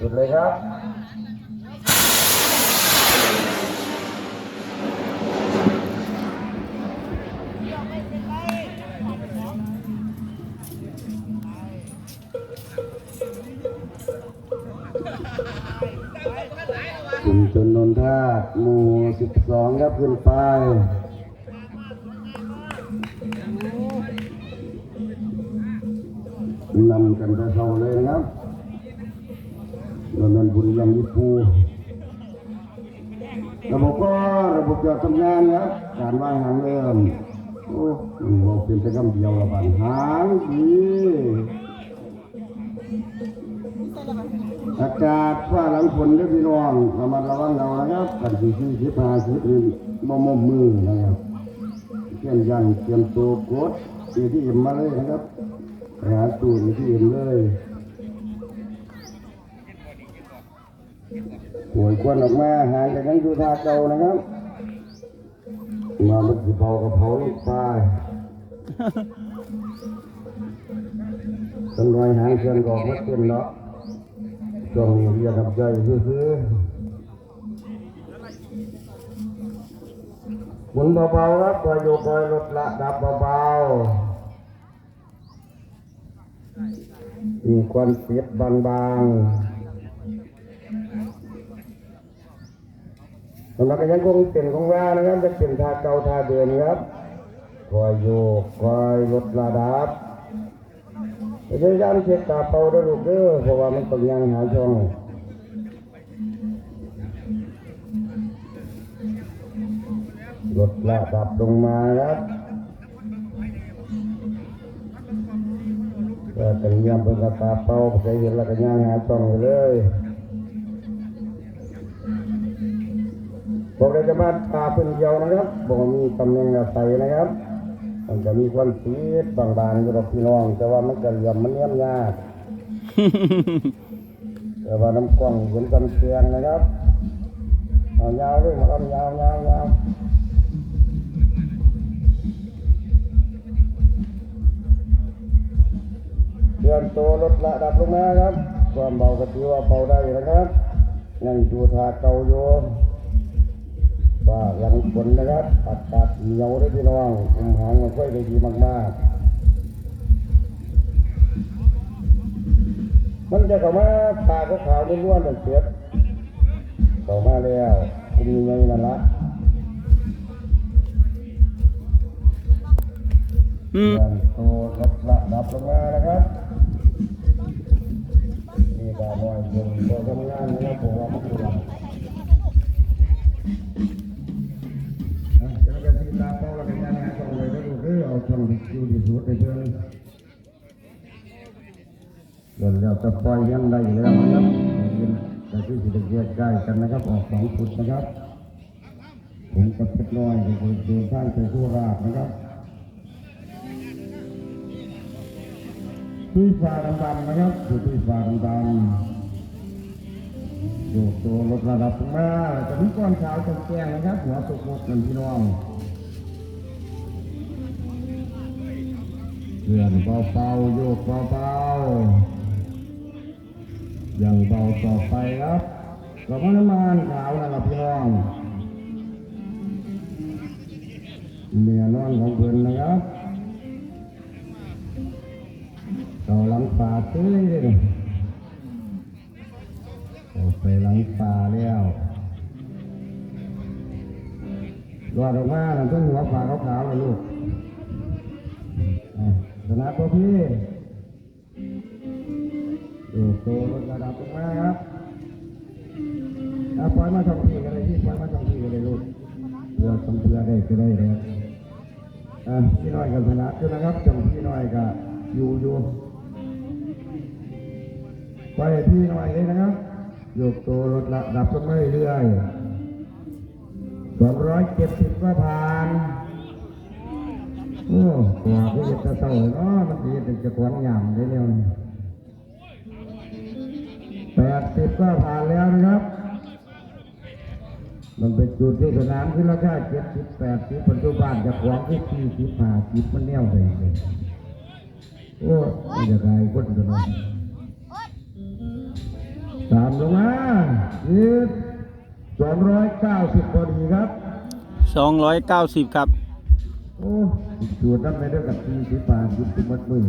จุดเลยครับชุมชนนนทาตหมู่สิบสองครับขึ้นไปนำกันไปเข้าเลยนะครับ นนนบุรีรัมย์ยิปูระบบก็ระบบจะทำงานครับการว่างหางเริ่มโอ้บอกเป็นแต่คำเดียวละบันหางดีอากาศฟ้าหลังฝนเด้อพี่น้องระมัดระวังเอานะครับกันสี่สี่สิบห้าสิบนี่บ่มมมือนะครับเตรียมยันเตรียมตัวกดตีที่เอ็มมาเลยนะครับหาตู้ที่เอ็มเลย ควันออกมาหางกันยังอยู่ท่าเก่านะครับ มามันสิเผากระเพราลูกปลายต้องรอยหางเชิญกอกมาเต็มเนาะช่วงนี้เรียกกับใจซื้อหมุนเบาๆครับปล่อยโยกปล่อยลดละดับเบาๆมีควันเสียบบางๆ สำหรับก็ยังคงเป็นของว่านะครับจะเป็นทาเก่าทาเดิมครับคอยโยกคอยลดระดับพยายามเช็ดตาเป่าด้วยลูกเด้อเพราะว่ามันต้องยังหาช่องลดละดับลงมาครับก็ต้องยามเป็นตาเป่าใส่เห็นแล้วก็ยังหาช่องเลย พวกเราจะมาตาเป็นเดียวนะครับบอกมีตำแหน่งอาศัยนะครับ มันจะมีควันสีบางๆอยู่กับพี่น้อง แต่ว่ามันก็เหลี่ยมมันเนียมยากแต่ว่าน้ำกล้องเห็นกำเชียงนะครับเอายาวด้วยครับยาวยาวยาวเตือนตัวลดระดับลงมาครับ ความเบาก็ถือว่าเบาได้นะครับยังจูทาเก่าโย มว่าหลังฝนนะครับอากาศเหนียวได้พี่น้องคุมหางมันค่อยได้ดีมากๆ มันจะเข้ามาตาขาวๆล้วนๆแต่เสียดเข้ามาแล้วคุมยังไงนั่นละอืมเรื่องโตลดระดับลงมานะครับนี่ก็น้อยลงพอทำงานนะครับผมว่า ต้องอยู่ที่สุดในเพื่อนเดี๋ยวเราจะปล่อยยังได้อยู่แล้วนะครับแต่ที่สิจะแยกได้กันนะครับ ออกสองฟุตนะครับ ผมกับเพชรน้อยก็คือเดินทางไปทั่วราชนะครับที่ฟ้าดำๆนะครับอยู่ที่ฟ้าดำๆอยู่ตัวลดระดับมาจะมีก้อนขาวจงแจ้งนะครับ หัวตกหมดนั่นพี่น้อง เลื่อนเบาๆโยกเบาๆอย่างเบาต่อไปครับเราก็น้ำมันขาวนะครับพี่น้องเนื้อนอนของเพื่อนนะครับต่อหลังป่าตื้อเลยออกไปหลังป่าแล้วรอดออกมาหลังต้นหัวป่าขาวๆเลยลูก อะชนะตัวพี่ดูโตลดระดับลงมาครับอะปล่อยมาสองทีกันเลยพี่ปล่อยมาสองทีกันเลยลูกเพื่อสมเพื่อได้ก็ได้เลยอะพี่น้อยกับชนะด้วยนะครับจังพี่น้อยกับอยู่อยู่ไปพี่น่อยเลยนะครับยกตัวลดระดับลงมาเรื่อยสองร้อยเจ็ดสิบก็ผ่าน โอ้ตัวผู้เจ็บจะเศร้าเนาะมันดีเป็นจะขวนหยำได้เร็วนี่แปดสิบก็ผ่านแล้วนะครับ มันเป็นจุดที่สนามขึ้นราคาเจ็ดสิบแปดสิบปัจจุบันจะขวางที่สี่สิบห้าสิบมันแนวไปเลยโอ้ยมันจะกลายคนตันั้นสามลงมายืดสองร้อยเก้าสิบพอดีครับ290ครับ โอ้ตรวจรับไม่ได้กับทีสิปานยุติมัดมือ